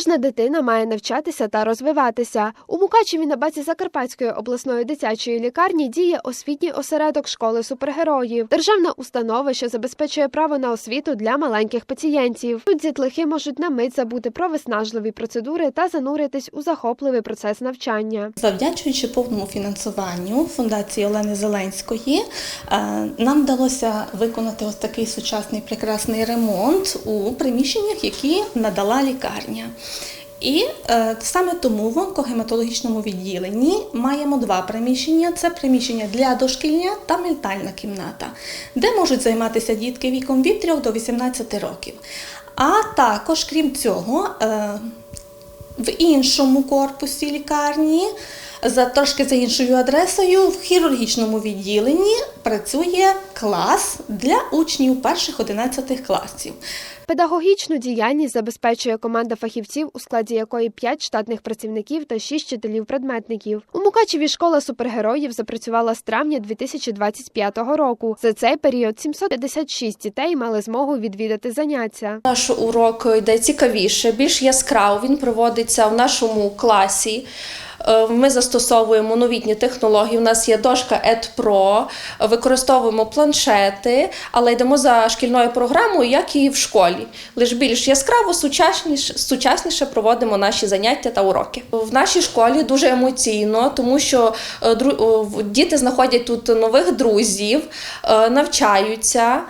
Кожна дитина має навчатися та розвиватися. У Мукачеві на базі Закарпатської обласної дитячої лікарні діє освітній осередок школи супергероїв, державна установа, що забезпечує право на освіту для маленьких пацієнтів. Тут дітлахи можуть на мить забути про виснажливі процедури та зануритись у захопливий процес навчання. Завдячуючи повному фінансуванню фундації Олени Зеленської, е, нам вдалося виконати ось такий сучасний прекрасний ремонт у приміщеннях, які надала лікарня. І е, саме тому в онкогематологічному відділенні маємо два приміщення: це приміщення для дошкільня та ментальна кімната, де можуть займатися дітки віком від 3 до 18 років. А також, крім цього, е, в іншому корпусі лікарні, за трошки за іншою адресою, в хірургічному відділенні працює клас для учнів перших 11 класів. Педагогічну діяльність забезпечує команда фахівців, у складі якої 5 штатних працівників та 6 вчителів-предметників. У Мукачеві школа супергероїв запрацювала з травня 2025 року. За цей період 756 дітей мали змогу відвідати заняття. Наш урок йде цікавіше, більш яскраво. Він проводиться в нашому класі. Е, Ми застосовуємо новітні технології. У нас є дошка EdPro, використовуємо планшети, але йдемо за шкільною програмою, як і в школі. Лише більш яскраво, сучасніше, сучасніше проводимо наші заняття та уроки. В нашій школі дуже емоційно, тому що е, діти знаходять тут нових друзів, е, навчаються.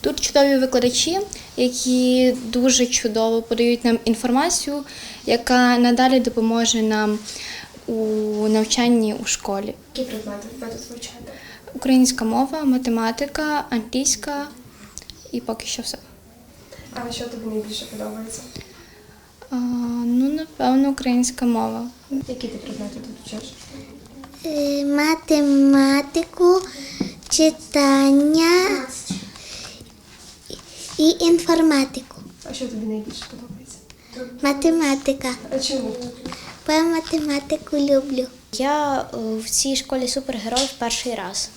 Тут чудові викладачі, які дуже чудово подають нам інформацію, яка надалі допоможе нам у навчанні у школі. Які предмети ви тут вивчаєте? Українська мова, математика, англійська і поки що все. А що тобі найбільше подобається? А, ну, напевно, українська мова. Які ти предмети тут вчиш? Е, математику, читання і інформатику. А що тобі найбільше подобається? Математика. А чому? Бо я математику люблю. Я е, в цій школі супергероїв перший раз.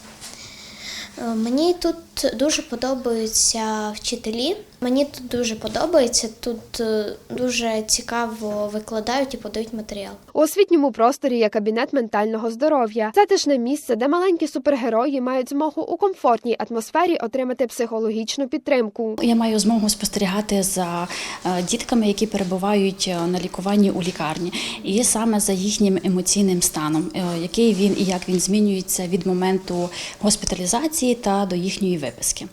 Е, Мені тут дуже подобаються вчителі. Мені тут дуже подобається. Тут е, дуже цікаво викладають і подають матеріал. У освітньому просторі є кабінет ментального здоров'я. Затишне місце, де маленькі супергерої мають змогу у комфортній атмосфері отримати психологічну підтримку. Я маю змогу спостерігати за е, дітками, які перебувають е, на лікуванні у лікарні, і саме за їхнім емоційним станом, який він і як він змінюється від моменту госпіталізації та до їхньої виписки.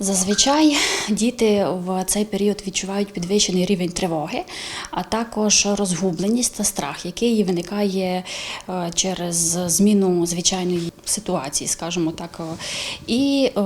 Зазвичай діти в цей період відчувають підвищений рівень тривоги, а також розгубленість та страх, який виникає е, через зміну звичайної ситуації, скажімо так. І е,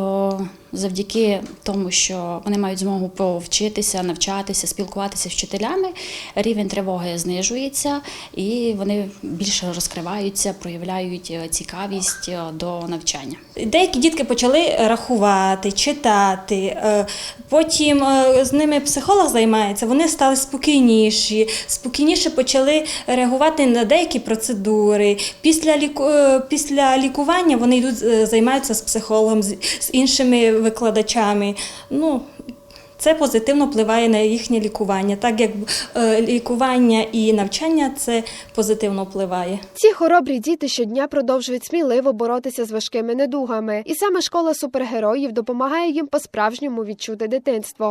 завдяки тому, що вони мають змогу повчитися, навчатися, спілкуватися з вчителями, рівень тривоги знижується і вони більше розкриваються, проявляють е, цікавість е, до навчання. Деякі дітки почали рахувати, читати. е, Потім з ними психолог займається, вони стали спокійніші, спокійніше почали реагувати на деякі процедури. Після, ліку... після лікування вони йдуть займаються з психологом, з іншими викладачами. Ну, це позитивно впливає на їхнє лікування, так як е, лікування і навчання це позитивно впливає. Ці хоробрі діти щодня продовжують сміливо боротися з важкими недугами, і саме школа супергероїв допомагає їм по-справжньому відчути дитинство.